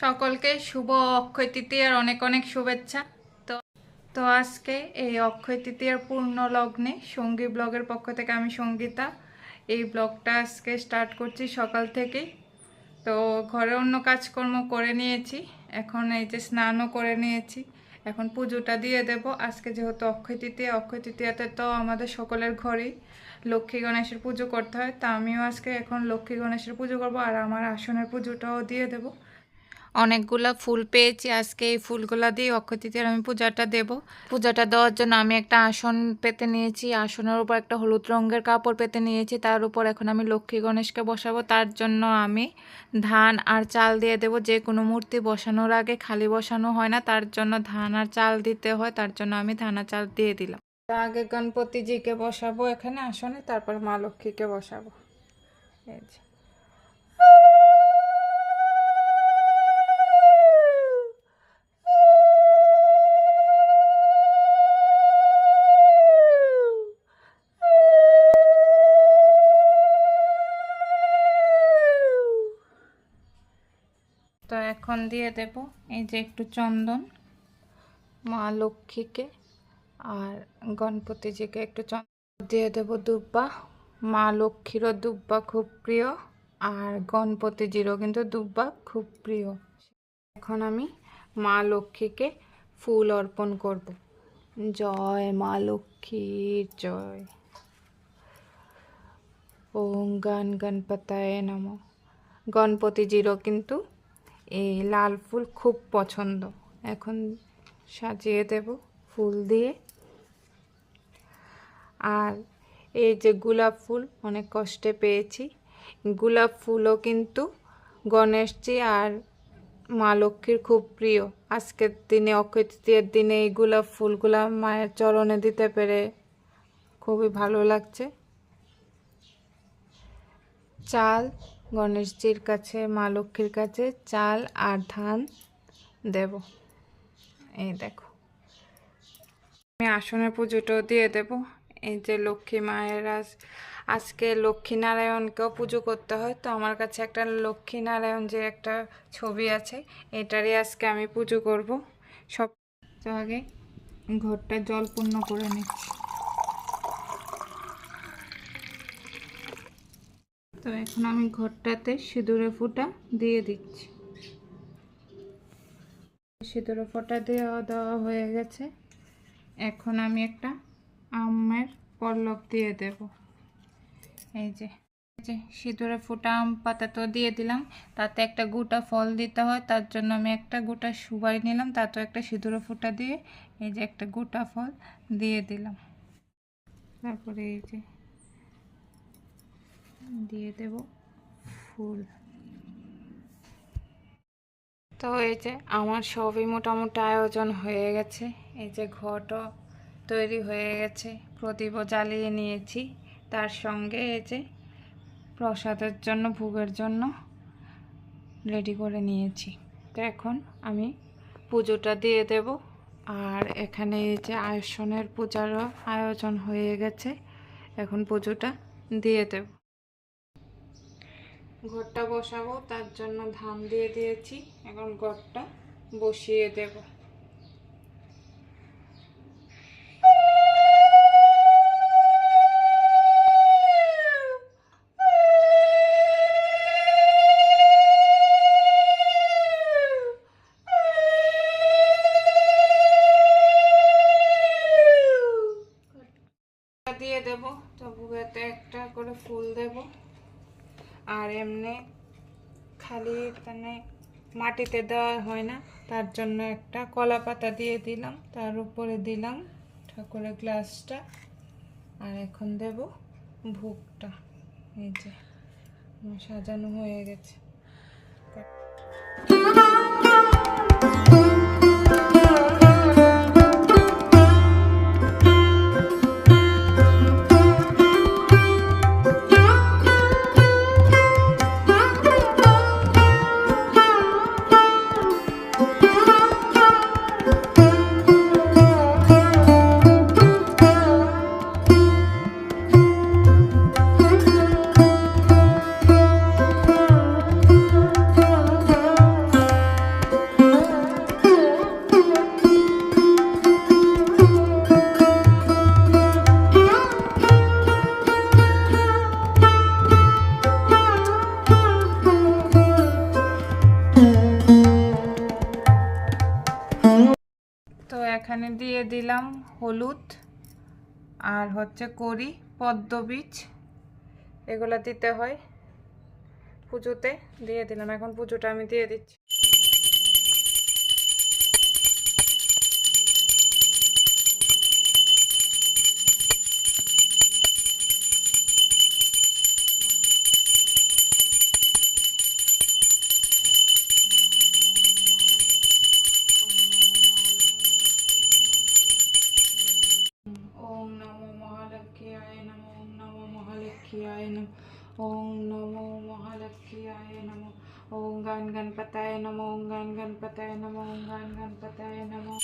সকলকে শুভ অক্ষয় তৃতীয়ার অনেক অনেক শুভেচ্ছা। তো তো আজকে এই অক্ষয় তৃতীয়ার পূর্ণ লগ্নে সঙ্গী ব্লগের পক্ষ থেকে আমি সঙ্গীতা। এই ব্লগটা আজকে স্টার্ট করছি সকাল থেকেই। তো ঘরে অন্য কাজকর্ম করে নিয়েছি। এখন এই যে স্নানও করে নিয়েছি। এখন পুজোটা দিয়ে দেব। আজকে যেহেতু অক্ষয় তৃতীয়া, অক্ষয় তৃতীয়াতে তো আমাদের সকলের ঘরেই লক্ষ্মী গণেশের পুজো করতে হয়। তা আমিও আজকে এখন লক্ষ্মী গণেশের পুজো করব আর আমার আসনের পুজোটাও দিয়ে দেব। অনেকগুলা ফুল পেয়েছি। আজকে এই ফুলগুলা দিয়ে অক্ষয় তৃতীয়ার আমি পূজাটা দেব। পূজাটা দেওয়ার জন্য আমি একটা আসন পেতে নিয়েছি। আসনের উপর একটা হলুদ রঙের কাপড় পেতে নিয়েছি। তার উপর এখন আমি লক্ষ্মী গণেশকে বসাবো। তার জন্য আমি ধান আর চাল দিয়ে দেব। যে কোনো মূর্তি বসানোর আগে খালি বসানো হয় না, তার জন্য ধান আর চাল দিতে হয়। তার জন্য আমি ধান আর চাল দিয়ে দিলাম। আগে গণপতিজিকে বসাবো এখানে আসনে, তারপর মা লক্ষ্মীকে বসাবো। এই যে। তো এখন দিয়ে দেব এই যে একটু চন্দন, মা লক্ষ্মীকে আর গণপতিজিকে একটু চন্দন দিয়ে দেব দুব্বা। মা লক্ষ্মীরও দুব্বা খুব প্রিয় আর গণপতিজিরও কিন্তু দুব্বা খুব প্রিয়। এখন আমি মা লক্ষ্মীকে ফুল অর্পণ করব। জয় মা লক্ষ্মীর জয়। ওম গান গণপতায় নম। গণপতিজিরও কিন্তু এই লাল ফুল খুব পছন্দ। এখন সাজিয়ে দেব ফুল দিয়ে। আর এই যে গোলাপ ফুল, অনেক কষ্টে পেয়েছি। গোলাপ ফুলও কিন্তু গণেশজি আর মা লক্ষ্মীর খুব প্রিয়। আজকের দিনে অক্ষয় তৃতীয়ার দিনে এই গোলাপ ফুলগুলা মায়ের চরণে দিতে পেরে খুবই ভালো লাগছে। চাল গণেশজির কাছে, মা লক্ষ্মীর কাছে চাল আর ধান দেব। এই দেখো। আমি আসনের পুজোটাও দিয়ে দেব। এই যে লক্ষ্মী মায়ের আজ, আজকে লক্ষ্মীনারায়ণকেও পুজো করতে হয়। তো আমার কাছে একটা লক্ষ্মীনারায়ণ যে একটা ছবি আছে, এটারই আজকে আমি পুজো করব। সব আগে ঘরটা জলপূর্ণ করে নিচ্ছি। তো এখন আমি ঘরটাতে সিঁদুরে ফোঁটা দিয়ে দিচ্ছি। সিঁদুরে ফোঁটা দেওয়া দেওয়া হয়ে গেছে। এখন আমি একটা আমের পল্লব দিয়ে দেব। এই যে যে সিঁদুরে ফোঁটা আম পাতা তো দিয়ে দিলাম। তাতে একটা গোটা ফল দিতে হয়। তার জন্য আমি একটা গোটা সুবাই নিলাম। তাতেও একটা সিঁদুরে ফোঁটা দিয়ে এই যে একটা গোটা ফল দিয়ে দিলাম। তারপরে এই যে দিয়ে দেব ফুল। তো এই যে আমার সবই মোটামুটি আয়োজন হয়ে গেছে। এই যে ঘটও তৈরি হয়ে গেছে প্রদীপও জ্বালিয়ে নিয়েছি। তার সঙ্গে এই যে প্রসাদের জন্য, ভোগের জন্য রেডি করে নিয়েছি। তো এখন আমি পুজোটা দিয়ে দেব। আর এখানে এই যে আয়সনের পূজারও আয়োজন হয়ে গেছে। এখন পুজোটা দিয়ে দেব। ঘরটা বসাবো, তার জন্য ধান দিয়ে দিয়েছি। এখন ঘরটা বসিয়ে দেব। দিয়ে দেব তো বুকেতে একটা করে ফুল দেবো। আর এমনি খালি মানে মাটিতে দেওয়া হয় না, তার জন্য একটা কলা পাতা দিয়ে দিলাম, তার উপরে দিলাম ঠাকুরের গ্লাসটা, আর এখন দেব ভোগটা। এই যে সাজানো হয়ে গেছে। হলুদ আর হচ্ছে করি, পদ্ম বীজ, এগুলো দিতে হয় পুজোতে। দিয়ে দিলাম, এখন পুজোটা আমি দিয়ে দিচ্ছি। মহালক্ষ্মীয়ায় নমো ওম নমো মহালক্ষ্মীয়ায় নমো ওম গান গণপতায় নমো ওম গান গণপতায় নমো ওম গান গণপতায় নমো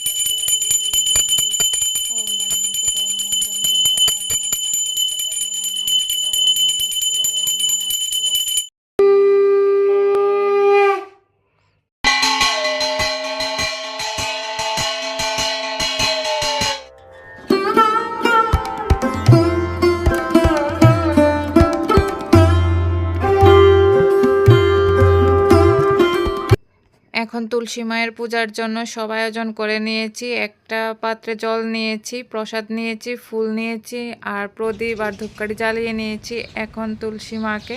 তুলসী মায়ের পূজার জন্য সব আয়োজন করে নিয়েছি। একটা পাত্রে জল নিয়েছি, প্রসাদ নিয়েছি, ফুল নিয়েছি আর প্রদীপ আর ধূপকাঠি জ্বালিয়ে নিয়েছি এখন তুলসী মাকে।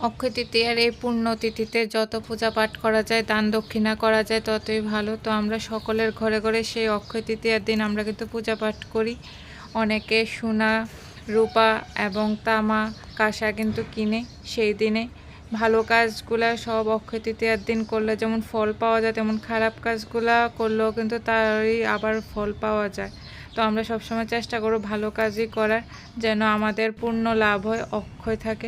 অক্ষয় তৃতীয়ার এই পুণ্যতিথিতে যত পূজা পাঠ করা যায়, দান দক্ষিণা করা যায়, ততই ভালো। তো আমরা সকলের ঘরে ঘরে সেই অক্ষয় তৃতীয়ার দিন আমরা কিন্তু পূজা পাঠ করি। অনেকে সোনা, রূপা এবং তামা, কাঁসা কিন্তু কিনে সেই দিনে ভালো কাজগুলা সব অক্ষয় তৃতীয়ার দিন করলে যেমন ফল পাওয়া যায়, তেমন খারাপ কাজগুলা করলেও কিন্তু তারই আবার ফল পাওয়া যায়। তো আমরা সবসময় চেষ্টা করব ভালো কাজই করার, যেন আমাদের পূর্ণ লাভ হয়, অক্ষয় থাকে।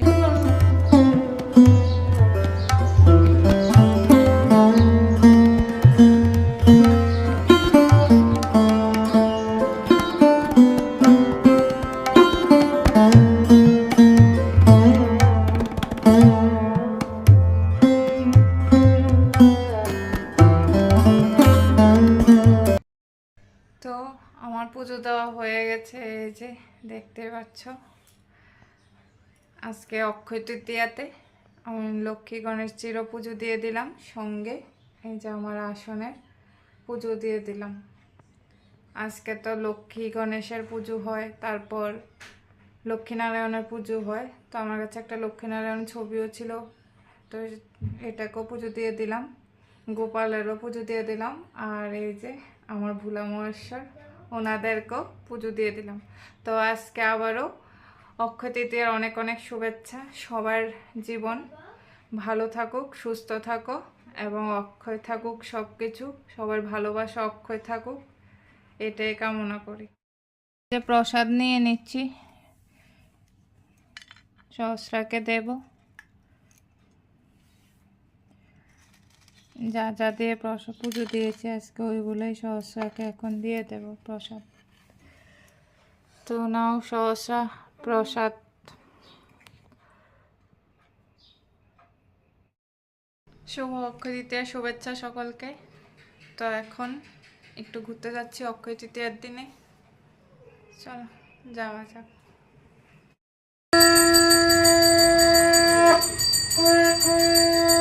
তো আমার পুজো দেওয়া হয়ে গেছে, এই যে দেখতে পাচ্ছ। আজকে অক্ষয় তৃতীয়াতে আমি লক্ষ্মী গণেশ চির পুজো দিয়ে দিলাম সঙ্গে, এই যে আমার আসনের পুজো দিয়ে দিলাম। আজকে তো লক্ষ্মী গণেশের পুজো হয়, তারপর লক্ষ্মীনারায়ণের পুজো হয়, তো আমার কাছে একটা লক্ষ্মীনারায়ণ ছবিও ছিল, তো এটাকেও পুজো দিয়ে দিলাম। গোপালেরও পুজো দিয়ে দিলাম। আর এই যে আমার ভোলা মহেশ্বর, ওনাদেরকেও পুজো দিয়ে দিলাম। তো আজকে আবারও অক্ষয় তৃতীয়ার অনেক অনেক শুভেচ্ছা। সবার জীবন ভালো থাকুক, সুস্থ থাকো এবং অক্ষয় থাকুক সব কিছু সবার ভালোবাসা অক্ষয় থাকুক, এটাই কামনা করি। যে প্রসাদ নিয়ে নিচ্ছি, সহস্রাকে দেবো। যা যা দিয়ে প্রসাদ পুজো দিয়েছি আজকে ওইগুলোই সহস্রাকে এখন দিয়ে দেব প্রসাদ। তো নাও সহস্রা প্রসাদ। শুভ অক্ষয় তৃতীয়া শুভেচ্ছা সকলকে। তো এখন একটু ঘুরতে যাচ্ছি অক্ষয় তৃতীয়ার দিনে। চলো যাওয়া যাক।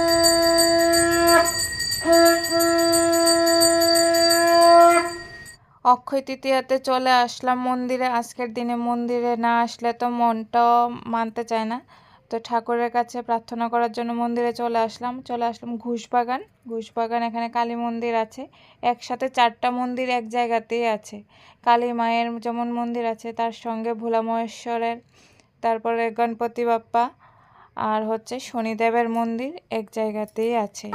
অক্ষয় তৃতীয়াতে চলে আসলাম মন্দিরে। আজকের দিনে মন্দিরে না আসলে তো মনটাও মানতে চায় না। তো ঠাকুরের কাছে প্রার্থনা করার জন্য মন্দিরে চলে আসলাম। চলে আসলাম ঘুষবাগান। ঘুষবাগান এখানে কালী মন্দির আছে। একসাথে চারটা মন্দির এক জায়গাতেই আছে। কালী মায়ের যেমন মন্দির আছে, তার সঙ্গে ভোলা মহেশ্বরের, তারপরে গণপতি বাপ্পা আর হচ্ছে শনিদেবের মন্দির এক জায়গাতেই আছে।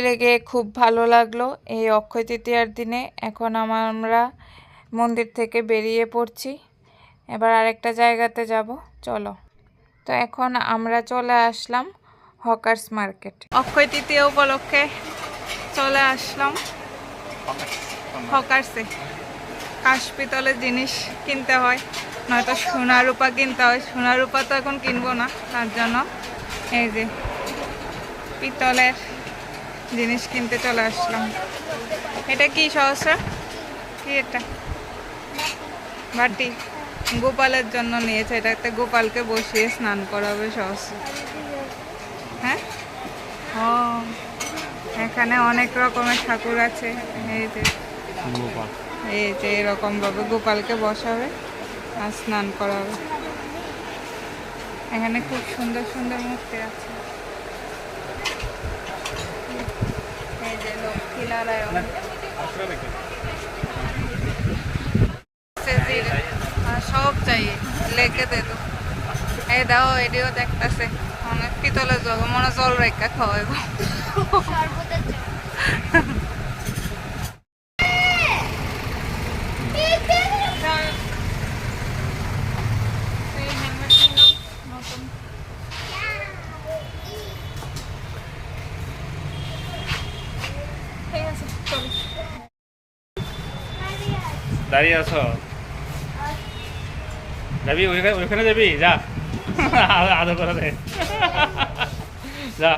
মন্দিরে গিয়ে খুব ভালো লাগল এই অক্ষয় তৃতীয়ার দিনে। এখন আমার আমরা মন্দির থেকে বেরিয়ে পড়ছি। এবার আরেকটা জায়গাতে যাব। চলো। তো এখন আমরা চলে আসলাম হকার্স মার্কেট। অক্ষয় তৃতীয়া উপলক্ষে চলে আসলাম হকার্সে। কাশ পিতলের জিনিস কিনতে হয়, নয়তো সোনা রূপা কিনতে হয়। সোনা রূপা তো এখন কিনবো না, তার জন্য এই যে পিতলের জিনিস কিনতে চলে আসলাম। এটা কি সহসা? কি এটা? বাটি। গোপালের জন্য নিয়েছে। এটাতে গোপালকে বসিয়ে স্নান করাবে সহসা। হ্যাঁ? এখানে অনেক রকমের ঠাকুর আছে। এই যে এই যে এরকম ভাবে গোপালকে বসাবে আর স্নান করাবে। এখানে খুব সুন্দর সুন্দর মূর্তি আছে এই সব চাই লেগে দে তো এই দাও এডিও দেখতেছে অনেক পিতলে জগ মনে জল রেখা খাওয়াই গো এই helmet নিলাম, নতুন। ঠিক আছে, চলো। দাঁড়িয়ে আছো? যাবি? ওইখানে ওইখানে যাবি? যা। আদর করে দে। যা।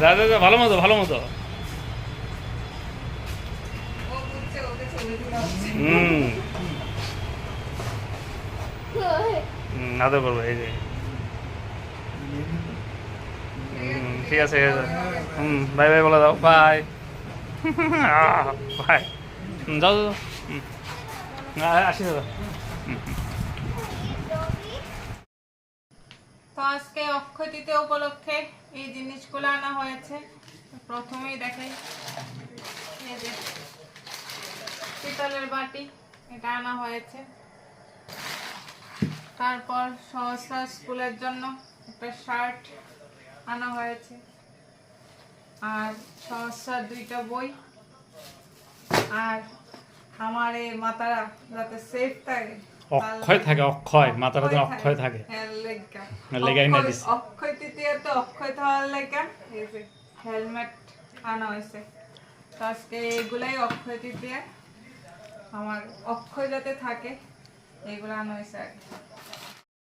যা যা ভালো মতো ভালো মতো। হুম আদর করব, এই যে। ঠিক আছে হুম বাই বাই, বলে দাও। বাই। বাই। যাও আসি, দাদা। তো আজকে অক্ষয় তৃতীয়া উপলক্ষে এই জিনিসগুলো আনা হয়েছে। প্রথমেই যে পিতলের বাটি, এটা আনা হয়েছে। তারপর সহস্রা স্কুলের জন্য একটা শার্ট আনা হয়েছে। আর সহস্রার দুইটা বই। আর আমার এই মাতারা যাতে সেফ থাকে অক্ষয় থাকে অক্ষয় মাথাটা যেন অক্ষয় থাকে হ্যাঁ। হ্যাঁ, লেগাই না দিছে। অক্ষয় তৃতীয়া তো অক্ষয় থাকার লেগা। হেলমেট আনা হয়েছে। তো আজকে এগুলাই অক্ষয় তৃতীয়া। আমার অক্ষয় যাতে থাকে এগুলো আনা হয়েছে আগে